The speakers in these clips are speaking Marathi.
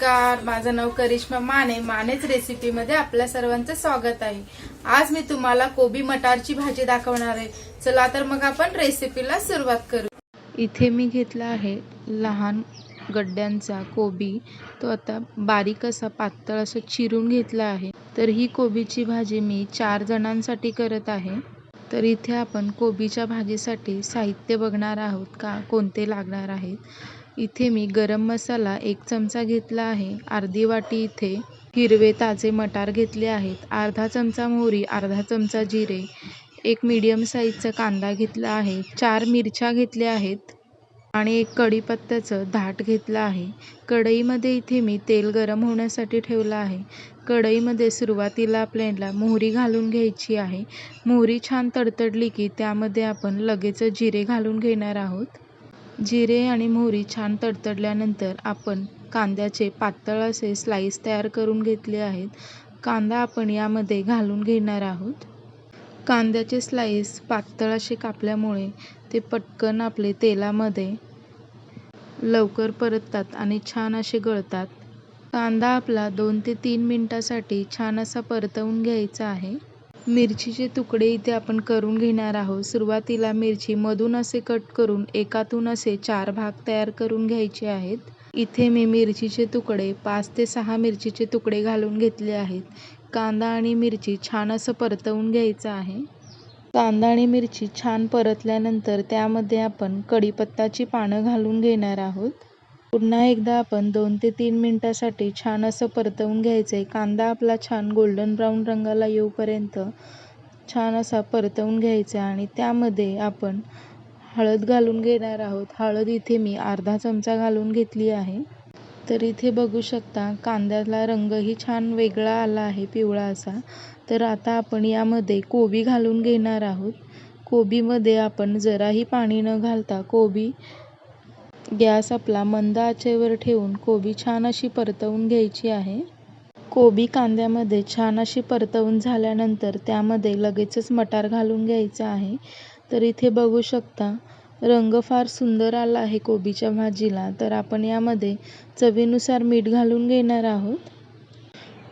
नमस्कार. माझं नाव करिश्मा माने. मानेच रेसिपीमध्ये आपल्या सर्वांचं स्वागत आहे. आज मी तुम्हाला कोबी मटारची भाजी दाखवणार आहे. चला तर मग आपण रेसिपीला सुरुवात करू. इथे मी घेतला आहे लहान गड्ड्यांचा कोबी. तो आता बारीक असा पातळ असं चिरून घेतला आहे. तर ही कोबीची भाजी मी चार जणांसाठी करत आहे. तर इथे आपण कोबीच्या भाजीसाठी साहित्य बघणार आहोत का कोणते लागणार आहेत. इथे मी गरम मसाला एक चमचा घेतला आहे. अर्धी वाटी इथे हिरवे ताजे मटार घेतले आहेत. अर्धा चमचा मोहरी अर्धा चमचा जिरे एक मीडियम साईजचा कांदा घेतला आहे. चार मिरच्या घेतल्या आहेत आणि एक कढीपत्त्याचं धाट घेतलं आहे. कढईमध्ये इथे मी तेल गरम होण्यासाठी ठेवलं आहे. कढईमध्ये सुरुवातीला आपल्याला मोहरी घालून घ्यायची आहे. मोहरी छान तडतडली की त्यामध्ये आपण लगेच जिरे घालून घेणार आहोत. जिरे आणि मोहरी छान तडतडल्यानंतर आपण कांद्याचे पातळ असे स्लाईस तयार करून घेतले आहेत. कांदा आपण यामध्ये घालून घेणार आहोत. कांद्याचे स्लाईस पातळ असे कापल्यामुळे ते पटकन आपले तेलामध्ये लवकर परततात आणि छान असे गळतात. कांदा आपला दोन ते तीन मिनटासाठी छान असा परतवून घ्यायचा आहे. मिरचीचे तुकडे इथे आपण करून घेणार आहोत. सुरुवातीला मिरची मधून असे कट करून एकातून असे चार भाग तयार करून घ्यायचे आहेत. इथे मी मिरचीचे तुकडे पाच ते सहा मिरचीचे तुकडे घालून घेतले आहेत. कांदा आणि मिरची छान असं परतवून घ्यायचं आहे. कांदा आणि मिरची छान परतल्यानंतर त्यामध्ये आपण कढीपत्ताची पानं घालून घेणार आहोत. पुन्हा एकदा आपण दोन ते तीन मिनटासाठी छान असं परतवून घ्यायचं आहे कांदा आपला छान गोल्डन ब्राऊन रंगाला येऊपर्यंत छान असा परतवून घ्यायचा आणि त्यामध्ये आपण हळद घालून घेणार आहोत. हळद इथे मी अर्धा चमचा घालून घेतली आहे. तर इथे बघू शकता कांद्याला रंगही छान वेगळा आला आहे पिवळा असा. तर आता आपण यामध्ये कोबी घालून घेणार आहोत. कोबीमध्ये आपण जराही पाणी न घालता कोबी गॅस आपला मंद आचेवर ठेवून कोबी छान अशी परतवून घ्यायची आहे. कोबी कांद्यामध्ये छान अशी परतवून झाल्यानंतर त्यामध्ये लगेचच मटार घालून घ्यायचं आहे. तर इथे बघू शकता रंग फार सुंदर आला आहे कोबीच्या भाजीला. तर आपण यामध्ये चवीनुसार मीठ घालून घेणार आहोत.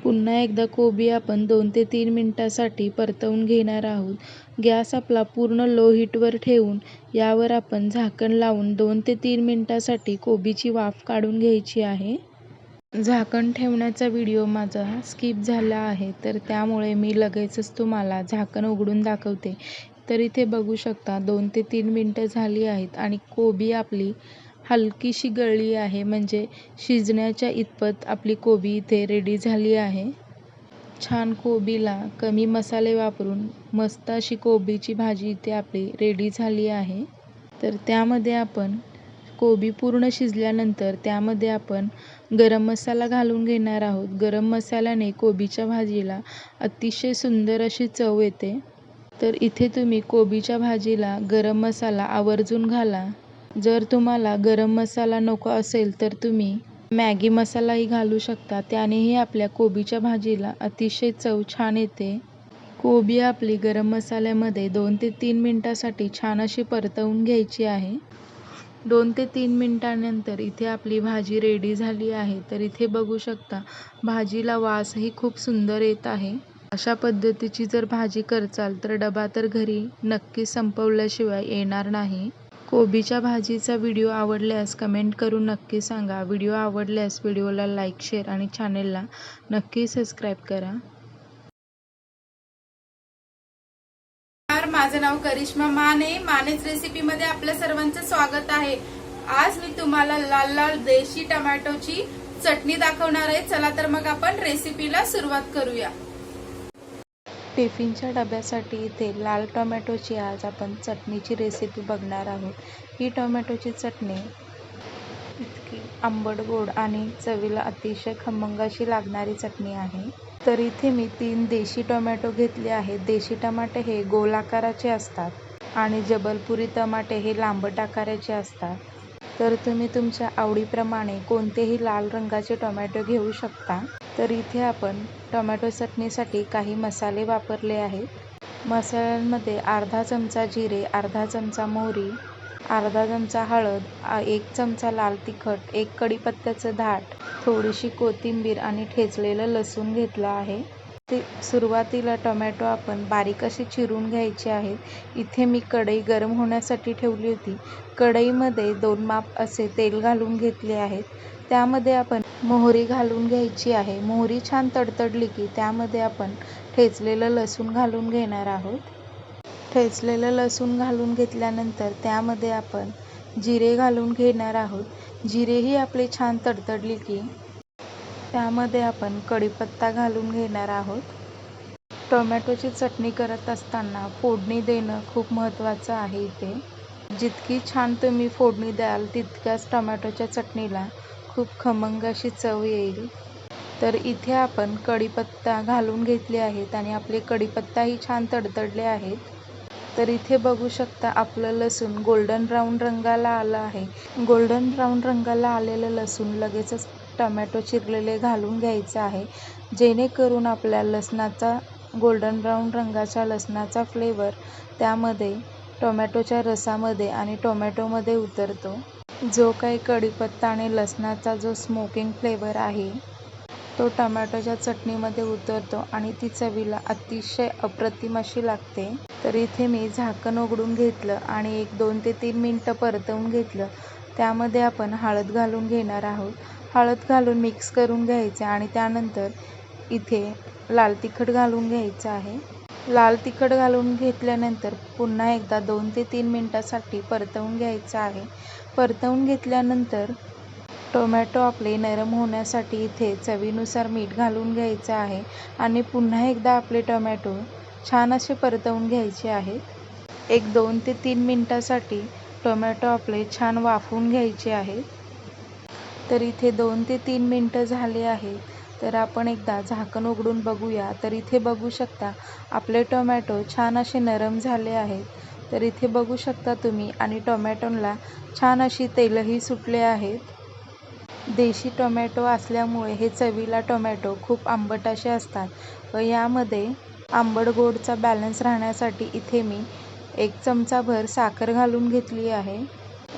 पुन्हा एकदा कोबी आपण दोन ते तीन मिनटासाठी परतवून घेणार आहोत. गॅस आपला पूर्ण लो हीटवर ठेवून यावर आपण झाकण लावून दोन ते तीन मिनटासाठी कोबीची वाफ काढून घ्यायची आहे. झाकण ठेवण्याचा व्हिडिओ माझा स्किप झाला आहे तर त्यामुळे मी लगेचच तुम्हाला झाकण उघडून दाखवते. तर इथे बघू शकता दोन ते तीन मिनटं झाली आहेत आणि कोबी आपली हलकीशी गळली आहे म्हणजे शिजण्याच्या इतपत आपली कोबी इथे रेडी झाली आहे. छान कोबीला कमी मसाले वापरून मस्त अशी कोबीची भाजी इथे आपली रेडी झाली आहे. तर त्यामध्ये आपण कोबी पूर्ण शिजल्यानंतर त्यामध्ये आपण गरम मसाला घालून घेणार आहोत. गरम मसाल्याने कोबीच्या भाजीला अतिशय सुंदर अशी चव येते. तर इथे तुम्ही कोबीच्या भाजीला गरम मसाला आवर्जून घाला. जर तुम्हाला गरम मसाला नको असेल तर तुम्ही मॅगी मसालाही घालू शकता. त्यानेही आपल्या कोबीच्या भाजीला अतिशय चव छान येते. कोबी आपली गरम मसाल्यामध्ये दोन ते तीन मिनटासाठी छान अशी परतवून घ्यायची आहे. दोन ते तीन मिनटानंतर इथे आपली भाजी रेडी झाली आहे. तर इथे बघू शकता भाजीला वासही खूप सुंदर येत आहे. अशा पद्धतीची जर भाजी करचाल तर डबा तर घरी नक्की संपवल्याशिवाय येणार नाही. कोबीच्या भाजीचा व्हिडिओ आवडल्यास कमेंट करून नक्की सांगा. व्हिडिओ आवडल्यास व्हिडिओला लाईक शेअर आणि चॅनेलला नक्की सबस्क्राईब करा. माझं नाव करिश्मा माने. मानेच रेसिपीमध्ये आपल्या सर्वांचं स्वागत आहे. आज मी तुम्हाला लाल लाल देशी टमॅटोची चटणी दाखवणार आहे. चला तर मग आपण रेसिपीला सुरुवात करूया. टिफिनच्या डब्यासाठी इथे लाल टोमॅटोची आज आपण चटणीची रेसिपी बघणार आहोत. ही टोमॅटोची चटणी इतकी आंबट गोड आणि चवीला अतिशय खमंग अशी लागणारी चटणी आहे. तर इथे मी तीन देशी टोमॅटो घेतले आहेत. देशी टमाटे हे गोल आकाराचे असतात आणि जबलपुरी टमाटे हे लांबट आकाराचे असतात. तर तुम्ही तुमच्या आवडीप्रमाणे कोणतेही लाल रंगाचे टोमॅटो घेऊ शकता. तर इथे आपण टोमॅटो चटणीसाठी काही मसाले वापरले आहेत. मसाल्यांमध्ये अर्धा चमचा जिरे अर्धा चमचा मोहरी अर्धा चमचा हळद एक चमचा लाल तिखट एक कढीपत्त्याचं धाट थोडीशी कोथिंबीर आणि ठेचलेलं लसूण घेतलं आहे. ते सुरुवातीला टोमॅटो आपण बारीक अशी चिरून घ्यायचे आहेत इथे मी कढई गरम होण्यासाठी ठेवली होती. कढईमध्ये दोन माप असे तेल घालून घेतले आहेत. त्यामध्ये आपण मोहरी घालून घ्यायची आहे. मोहरी छान तडतडली की त्यामध्ये आपण ठेचलेलं लसूण घालून घेणार आहोत. ठेचलेलं लसूण घालून घेतल्यानंतर त्यामध्ये आपण जिरे घालून घेणार आहोत. जिरेही आपले छान तडतडली की त्यामध्ये आपण कढीपत्ता घालून घेणार आहोत. टोमॅटोची चटणी करत असताना फोडणी देणं खूप महत्त्वाचं आहे इथे. जितकी छान तुम्ही फोडणी द्याल तितक्याच टोमॅटोच्या चटणीला खूप खमंग अशी चव येईल. तर इथे आपण कढीपत्ता घालून घेतले आहेत आणि आपले कढीपत्ताही छान तडतडले आहेत. तर इथे बघू शकता आपलं लसूण गोल्डन ब्राऊन रंगाला आलं आहे. गोल्डन ब्राऊन रंगाला आलेलं लसूण लगेचच टमॅटो चिरलेले घालून घ्यायचं आहे. जेणेकरून आपल्या लसणाचा गोल्डन ब्राऊन रंगाच्या लसणाचा फ्लेवर त्यामध्ये टोमॅटोच्या रसामध्ये आणि टोमॅटोमध्ये उतरतो. जो काही कढीपत्ता आणि लसणाचा जो स्मोकिंग फ्लेवर आहे तो टोमॅटोच्या चटणीमध्ये उतरतो आणि ती चवीला अतिशय अप्रतिम अशी लागते. तर इथे मी झाकण उघडून घेतलं आणि एक दोन ते तीन मिनटं परतवून घेतलं. त्यामध्ये आपण हळद घालून घेणार आहोत. हळद घालून मिक्स करून घ्यायचे आणि त्यानंतर इथे लाल तिखट घालून घ्यायचं आहे. लाल तिखट घालून घेतल्यानंतर पुन्हा एकदा दोन ते तीन मिनटासाठी परतवून घ्यायचं आहे. परतवून घेतल्यानंतर टोमॅटो आपले नरम होण्यासाठी इथे चवीनुसार मीठ घालून घ्यायचं आहे आणि पुन्हा एकदा आपले टोमॅटो छान असे परतवून घ्यायचे आहेत. एक दोन ते तीन मिनटासाठी टोमॅटो आपले छान वाफवून घ्यायचे आहेत. तर इथे दोन ते तीन मिनटं झाले आहेत तर आपण एकदा झाकण उघडून बघूया. तर इथे बघू शकता आपले टोमॅटो छान असे नरम झाले आहेत. तर इथे बघू शकता तुम्ही. आणि टोमॅटोला छान अशी तेलही सुटले आहेत. देशी टोमॅटो असल्यामुळे हे चवीला टोमॅटो खूप आंबट असे असतात. व यामध्ये आंबट गोडचा बॅलन्स राहण्यासाठी इथे मी एक चमचाभर साखर घालून घेतली आहे.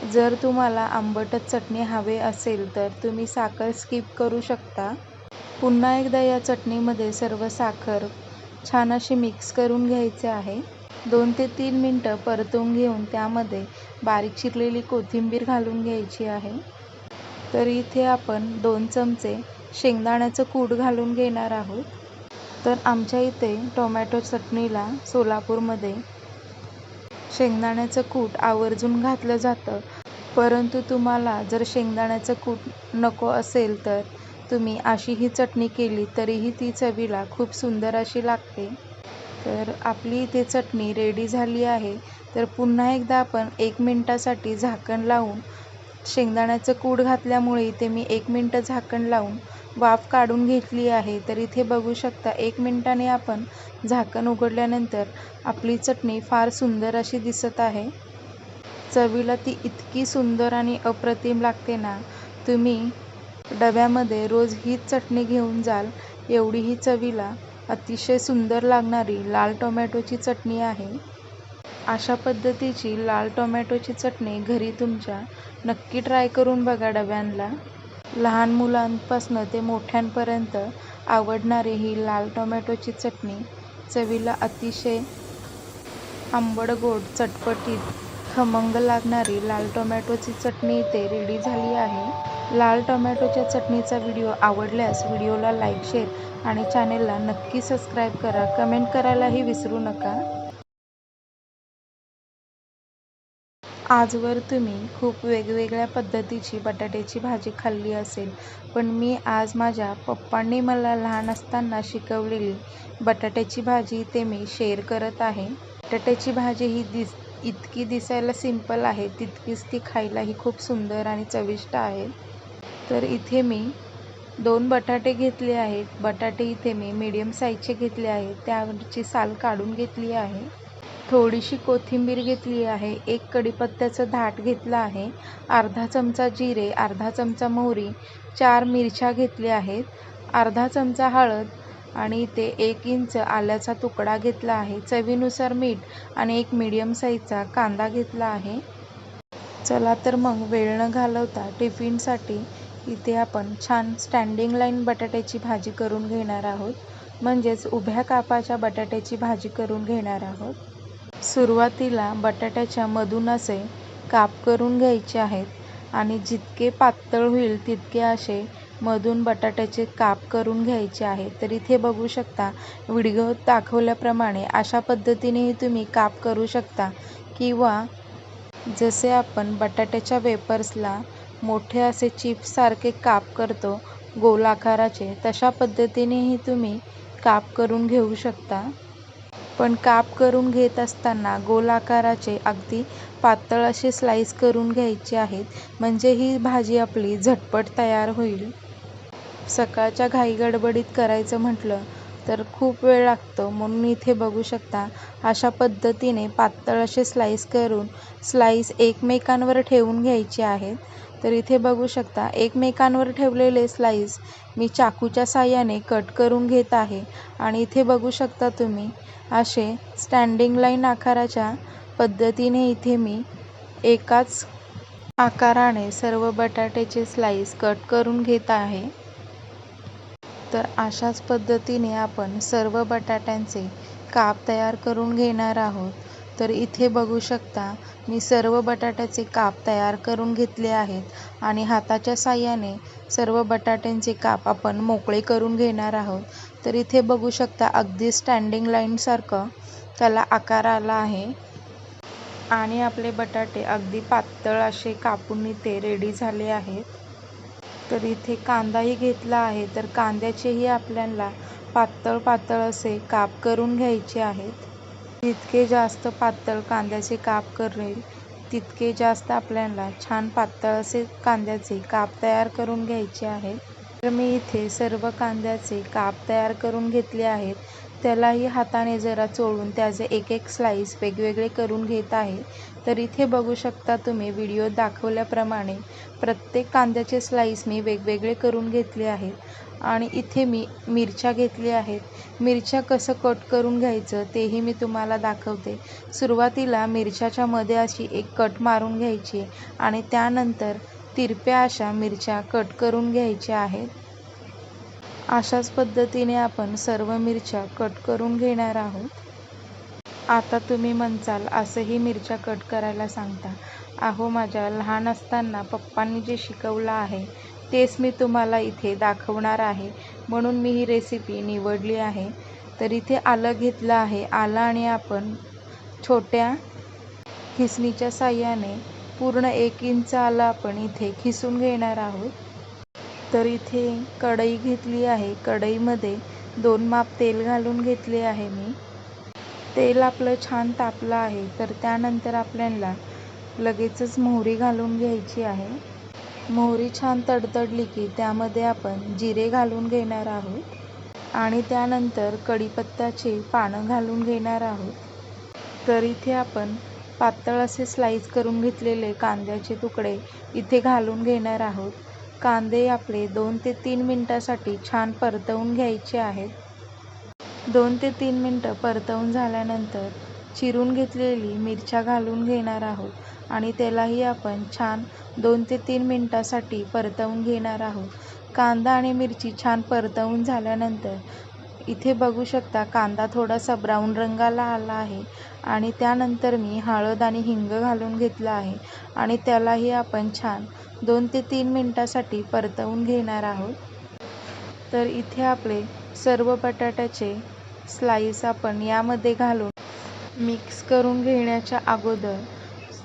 जर तुम्हाला आंबटच चटणी हवे असेल तर तुम्ही साखर स्किप करू शकता. पुन्हा एकदा या चटणीमध्ये सर्व साखर छान अशी मिक्स करून घ्यायचे आहे. दोन ते तीन मिनटं परतून घेऊन त्यामध्ये बारीक चिरलेली कोथिंबीर घालून घ्यायची आहे. तर इथे आपण दोन चमचे शेंगदाण्याचं कूट घालून घेणार आहोत. तर आमच्या इथे टोमॅटो चटणीला सोलापूरमध्ये शेंगदाण्याचं कूट आवर्जून घातलं जातं. परंतु तुम्हाला जर शेंगदाण्याचं कूट नको असेल तर तुम्ही अशी ही चटणी केली तरीही ती चवीला खूप सुंदर अशी लागते. तर आपली इथे चटणी रेडी झाली आहे. तर पुन्हा एकदा आपण एक मिनटासाठी झाकण लावून शेंगदाण्याचं कूड घातल्यामुळे इथे मी एक मिनटं झाकण लावून वाफ काढून घेतली आहे. तर इथे बघू शकता एक मिनटाने आपण झाकण उघडल्यानंतर आपली चटणी फार सुंदर अशी दिसत आहे. चवीला ती इतकी सुंदर आणि अप्रतिम लागते ना. तुम्ही डब्यामध्ये रोज हीच चटणी घेऊन जाल एवढी ही चवीला अतिशय सुंदर लागणारी लाल टोमॅटोची चटणी आहे. अशा पद्धतीची लाल टोमॅटोची चटणी घरी तुमच्या नक्की ट्राय करून बघा डब्यांना. लहान मुलांपासनं ते मोठ्यांपर्यंत आवडणारी ही लाल टोमॅटोची चटणी चवीला अतिशय आंबड गोड चटपटीत खमंग लागणारी लाल टोमॅटोची चटणी इथे रेडी झाली आहे. लाल टोमॅटोच्या चटणीचा व्हिडिओ आवडल्यास व्हिडिओला लाईक शेअर आणि चॅनेलला नक्की सबस्क्राईब करा. कमेंट करायलाही विसरू नका. आजवर तुम्ही खूप वेगवेगळ्या पद्धतीची बटाट्याची भाजी खाल्ली असेल पण मी आज माझ्या पप्पांनी मला लहान असताना शिकवलेली बटाट्याची भाजी ते मी शेअर करत आहे. बटाट्याची भाजी ही दिस इतकी दिसायला सिंपल आहे तितकीच ती खायलाही खूप सुंदर आणि चविष्ट आहे. तर इथे मी दोन बटाटे घेतले आहेत. बटाटे इथे मी मीडियम साईजचे घेतले आहेत. त्यावरची साल काढून घेतली आहे. थोडीशी कोथिंबीर घेतली आहे. एक कढीपत्त्याचं धाट घेतलं आहे. अर्धा चमचा जिरे अर्धा चमचा मोहरी चार मिरच्या घेतल्या आहेत. अर्धा चमचा हळद आणि इथे एक इंच आल्याचा तुकडा घेतला आहे. चवीनुसार मीठ आणि एक मीडियम साईजचा कांदा घेतला आहे. चला तर मग वेळ न घालवता टिफिनसाठी इथे आपण छान स्टँडिंग लाईन बटाट्याची भाजी करून घेणार आहोत. म्हणजेच उभ्या कापाच्या बटाट्याची भाजी करून घेणार आहोत. सुरुवातीला बटाट्याच्या मधून असे काप करून घ्यायचे आहेत आणि जितके पातळ होईल तितके असे मधून बटाट्याचे काप करून घ्यायचे आहेत. तर इथे बघू शकता व्हिडिओ दाखवल्याप्रमाणे अशा पद्धतीनेही तुम्ही काप करू शकता. किंवा जसे आपण बटाट्याच्या वेपर्सला मोठे असे चिप्ससारखे काप करतो गोल आकाराचे तशा पद्धतीनेही तुम्ही काप करून घेऊ शकता. पण काप करून घेत असताना गोल आकाराचे अगदी पातळ असे स्लाईस करून घ्यायचे आहेत. म्हणजे ही भाजी आपली झटपट तयार होईल. सकाळच्या घाईगडबडीत करायचं म्हटलं तर खूप वेळ लागतो. म्हणून इथे बघू शकता अशा पद्धतीने पातळ असे स्लाईस करून स्लाईस एकमेकांवर ठेवून घ्यायचे आहेत. तर इथे बघू शकता एकमेकांवर ठेवलेले स्लाईस मी चाकूच्या साह्याने कट करून घेत आहे. आणि इथे बघू शकता तुम्ही असे स्टँडिंग लाईन आकाराच्या पद्धतीने इथे मी एकाच आकाराने सर्व बटाट्याचे स्लाईस कट करून घेत आहे. तर अशाच पद्धतीने आपण सर्व बटाट्यांचे काप तयार करून घेणार आहोत. तर इथे बघू शकता मी सर्व बटाट्याचे काप तयार करून घेतले आहेत आणि हाताच्या साह्याने सर्व बटाट्यांचे काप आपण मोकळे करून घेणार आहोत. तर इथे बघू शकता अगदी स्टँडिंग लाईनसारखं त्याला आकार आला आहे. आणि आपले बटाटे अगदी पातळ असे कापून इथे रेडी झाले आहेत. तर इथे कांदाही घेतला आहे तर कांद्याचेही आपल्याला पातळ पातळ असे काप करून घ्यायचे आहेत. जितके जास्त पातळ कांद्याचे काप करेल तितके जास्त आपल्याला छान पातळ असे कांद्याचे काप तयार करून घ्यायचे आहेत. तर मी इथे सर्व कांद्याचे काप तयार करून घेतले आहेत. त्यालाही हाताने जरा चोळून त्याचे एक एक स्लाईस वेगवेगळे करून घेत आहे. तर इथे बघू शकता तुम्ही व्हिडिओ दाखवल्याप्रमाणे प्रत्येक कांद्याचे स्लाईस मी वेगवेगळे करून घेतले आहेत. आणि इथे मी मिरच्या घेतल्या आहेत. मिरच्या कसं कट करून घ्यायचं तेही मी तुम्हाला दाखवते. सुरुवातीला मिरच्याच्या मध्ये अशी एक कट मारून घ्यायची आणि त्यानंतर तिरप्या अशा मिरच्या कट करून घ्यायच्या आहेत. अशाच पद्धतीने आपण सर्व मिरच्या कट करून घेणार आहोत. आता तुम्ही म्हणचाल असंही मिरच्या कट करायला सांगता. अहो माझ्या लहान असताना पप्पांनी जे शिकवलं आहे तेच मी तुम्हाला इथे दाखवणार आहे. म्हणून मी ही रेसिपी निवडली आहे. तर इथे आलं घेतलं आहे. आलं आणि आपण छोट्या खिसणीच्या साह्याने पूर्ण एक इंच आलं आपण इथे खिसून घेणार आहोत. तर इथे कढई घेतली आहे. कढईमध्ये दोन माप तेल घालून घेतले आहे मी. तेल आपलं छान तापलं आहे. तर त्यानंतर आपल्याला लगेचच मोहरी घालून घ्यायची आहे. मोहरी छान तडतडली की त्यामध्ये आपण जिरे घालून घेणार आहोत. आणि त्यानंतर कढीपत्त्याची पानं घालून घेणार आहोत. तर इथे आपण पातळ असे स्लाईस करून घेतलेले कांद्याचे तुकडे इथे घालून घेणार आहोत. कांदे आपले दोन ते तीन मिनटासाठी छान परतवून घ्यायचे आहेत. दोन ते तीन मिनटं परतवून झाल्यानंतर चिरून घेतलेली मिरच्या घालून घेणार आहोत आणि त्यालाही आपण छान दोन ते तीन मिनटासाठी परतवून घेणार आहोत. कांदा आणि मिरची छान परतवून झाल्यानंतर इथे बघू शकता कांदा थोडासा ब्राऊन रंगाला आला आहे आणि त्यानंतर मी हळद आणि हिंग घालून घेतला आहे आणि त्यालाही आपण छान दोन ते तीन मिनटासाठी परतवून घेणार आहोत. तर इथे आपले सर्व बटाट्याचे स्लाईस आपण यामध्ये घालून मिक्स करून घेण्याच्या अगोदर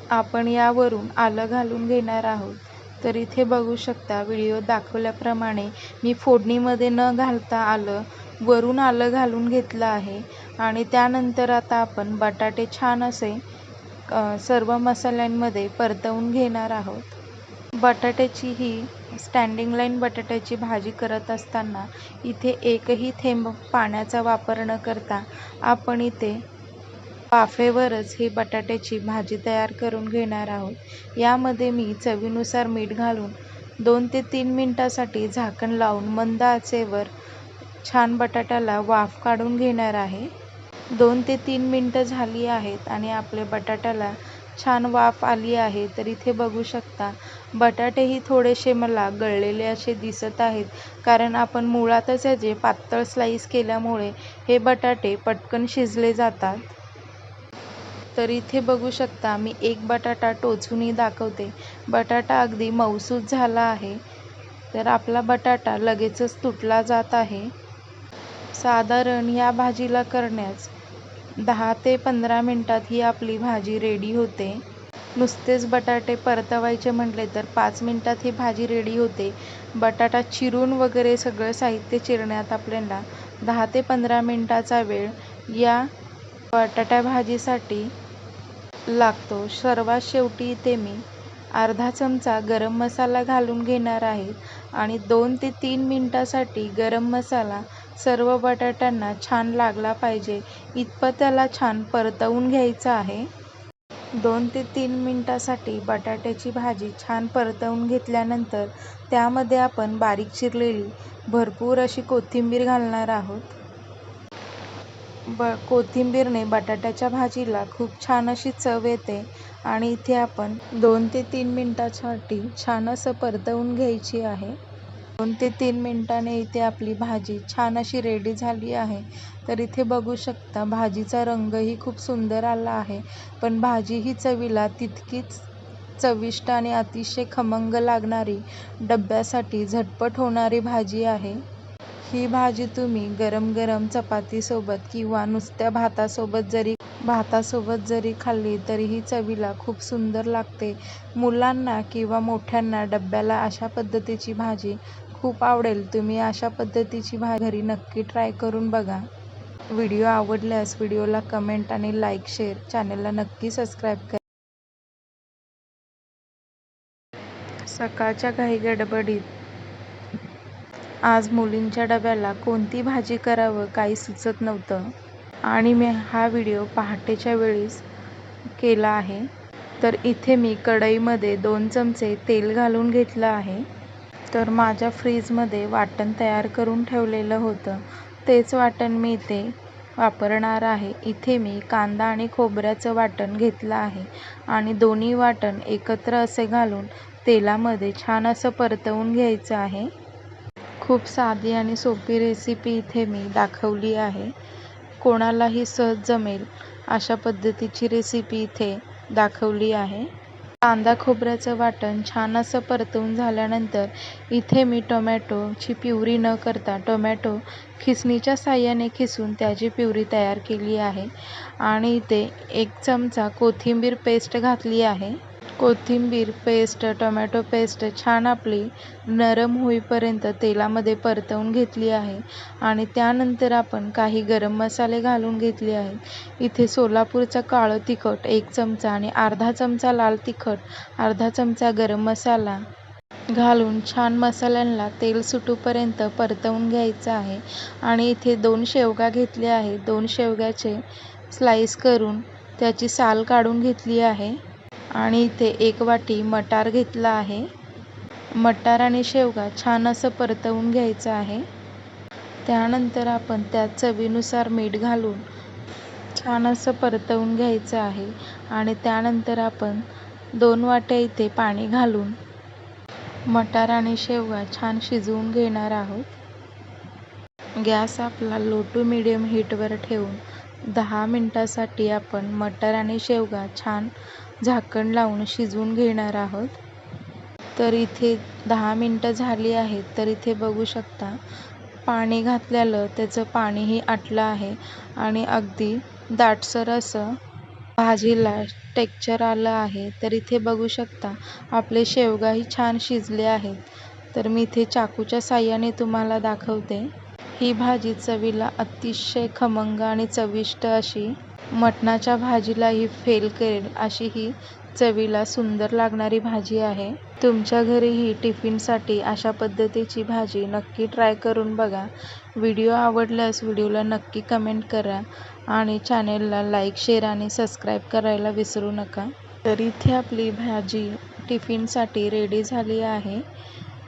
आपण यावरून आलं घालून घेणार आहोत. तर इथे बघू शकता व्हिडिओ दाखवल्याप्रमाणे मी फोडणीमध्ये न घालता आलं वरून आलं घालून घेतलं आहे. आणि त्यानंतर आता आपण बटाटे छान असे सर्व मसाल्यांमध्ये परतवून घेणार आहोत. बटाट्याची ही स्टँडिंग लाईन बटाट्याची भाजी करत असताना इथे एकही थेंब पाण्याचा वापर न करता आपण इथे वाफेवरच ही बटाट्याची भाजी तयार करून घेणार आहोत. यामध्ये मी चवीनुसार मीठ घालून दोन ते तीन मिनटासाठी झाकण लावून मंद आचेवर छान बटाट्याला वाफ काढून घेणार आहे. दोन ते तीन मिनटं झाली आहेत आणि आपल्या बटाट्याला छान वाफ आली आहे. तर इथे बघू शकता बटाटेही थोडेसे मला गळलेले असे दिसत आहेत. कारण आपण मुळातच याचे पातळ स्लाईस केल्यामुळे हे बटाटे पटकन शिजले जातात. तर इथे बघू शकता मी एक बटाटा टोचूनही दाखवते. बटाटा अगदी मऊसूत झाला आहे. तर आपला बटाटा लगेचच तुटला जात आहे. साधारण या भाजीला करण्यास दहा ते पंधरा मिनटात ही आपली भाजी रेडी होते. नुसतेच बटाटे परतवायचे म्हटले तर पाच मिनटात ही भाजी रेडी होते. बटाटा चिरून वगैरे सगळं साहित्य चिरण्यात आपल्याला दहा ते पंधरा मिनटाचा वेळ या बटाटा भाजीसाठी लागतो. सर्वात शेवटी इथे मी अर्धा चमचा गरम मसाला घालून घेणार आहे आणि दोन ते तीन मिनटासाठी गरम मसाला सर्व बटाट्यांना छान लागला पाहिजे. इतपत त्याला छान परतवून घ्यायचं आहे. दोन ते तीन मिनटासाठी बटाट्याची भाजी छान परतवून घेतल्यानंतर त्यामध्ये आपण बारीक चिरलेली भरपूर अशी कोथिंबीर घालणार आहोत. ब कोथिंबीरने बटाट्याच्या भाजीला खूप छान अशी चव येते आणि इथे आपण दोन ते तीन मिनटासाठी छान असं परतवून घ्यायची आहे. दोन ते तीन मिनटाने इथे आपली भाजी छान अशी रेडी झाली आहे. तर इथे बघू शकता भाजीचा रंगही खूप सुंदर आला आहे. पण भाजी ही चवीला तितकीच चविष्ट आणि अतिशय खमंग लागणारी डब्यासाठी झटपट होणारी भाजी आहे. ही भाजी तुम्ही गरम गरम चपातीसोबत किंवा नुसत्या भातासोबत जरी भातासोबत जरी खाल्ली तरीही चवीला खूप सुंदर लागते. मुलांना किंवा मोठ्यांना डब्याला अशा पद्धतीची भाजी खूप आवडेल. तुम्ही अशा पद्धतीची भा घरी नक्की ट्राय करून बघा. व्हिडिओ आवडल्यास व्हिडिओला कमेंट आणि लाईक शेअर चॅनलला नक्की सबस्क्राईब करा. सकाळच्या घाई गडबडीत आज मुलींच्या डब्याला कोणती भाजी करावं काही सुचत नव्हतं. आणि मी हा व्हिडिओ पहाटेच्या वेळीस केला आहे. तर इथे मी कढईमध्ये दोन चमचे तेल घालून घेतलं आहे. तर माझ्या फ्रीजमध्ये वाटण तयार करून ठेवलेलं होतं. तेच वाटण मी इथे वापरणार आहे. इथे मी कांदा आणि खोबऱ्याचं वाटण घेतलं आहे. आणि दोन्ही वाटण एकत्र असे घालून तेलामध्ये छान असं परतवून घ्यायचं आहे. खूप साधी आणि सोपी रेसिपी इथे मी दाखवली आहे. कोणालाही सहज जमेल अशा पद्धतीची रेसिपी इथे दाखवली आहे. कांदा खोबऱ्याचं वाटण छान असं परतवून झाल्यानंतर इथे मी टोमॅटोची प्युरी न करता टोमॅटो खिसणीच्या साह्याने खिसून त्याची प्युरी तयार केली आहे. आणि इथे एक चमचा कोथिंबीर पेस्ट घातली आहे. कोथिंबीर पेस्ट टोमॅटो पेस्ट छान आपली नरम होईपर्यंत तेलामध्ये परतवून घेतली आहे आणि त्यानंतर आपण काही गरम मसाले घालून घेतले आहेत. इथे सोलापूरचं काळं तिखट एक चमचा आणि अर्धा चमचा लाल तिखट अर्धा चमचा गरम मसाला घालून छान मसाल्यांना तेल सुटूपर्यंत परतवून घ्यायचं आहे आणि इथे दोन शेवगा घेतले आहे दोन शेवग्याचे स्लाईस करून त्याची साल काढून घेतली आहे. आणि इथे एक वाटी मटार घेतला आहे. मटार आणि शेवगा छान असं परतवून घ्यायचं आहे. त्यानंतर आपण त्यात चवीनुसार मीठ घालून छान असं परतवून घ्यायचं आहे आणि त्यानंतर आपण दोन वाट्या इथे पाणी घालून मटार आणि शेवगा छान शिजवून घेणार आहोत. गॅस आपला लो टू मिडियम हीटवर ठेवून दहा मिनटासाठी आपण मटार आणि शेवगा छान झाकण लावून शिजवून घेणार आहोत. तर इथे दहा मिनटं झाली आहेत तर इथे बघू शकता पाणी घातलेलं त्याचं पाणीही आटलं आहे आणि अगदी दाटसर असं भाजीला टेक्चर आलं आहे. तर इथे बघू शकता आपले शेवगाही छान शिजले आहेत. तर मी इथे चाकूच्या साह्याने तुम्हाला दाखवते. ही भाजी चवीला अतिशय खमंग आणि चविष्ट अशी मटणाच्या भाजीलाही फेल करेल अशी ही चवीला सुंदर लागणारी भाजी आहे. तुमच्या घरीही टिफिनसाठी अशा पद्धतीची भाजी नक्की ट्राय करून बघा. व्हिडिओ आवडल्यास व्हिडिओला नक्की कमेंट करा आणि चॅनेलला लाईक शेअर आणि सबस्क्राईब करायला विसरू नका. तर इथे आपली भाजी टिफिनसाठी रेडी झाली आहे.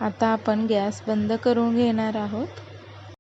आता आपण गॅस बंद करून घेणार आहोत.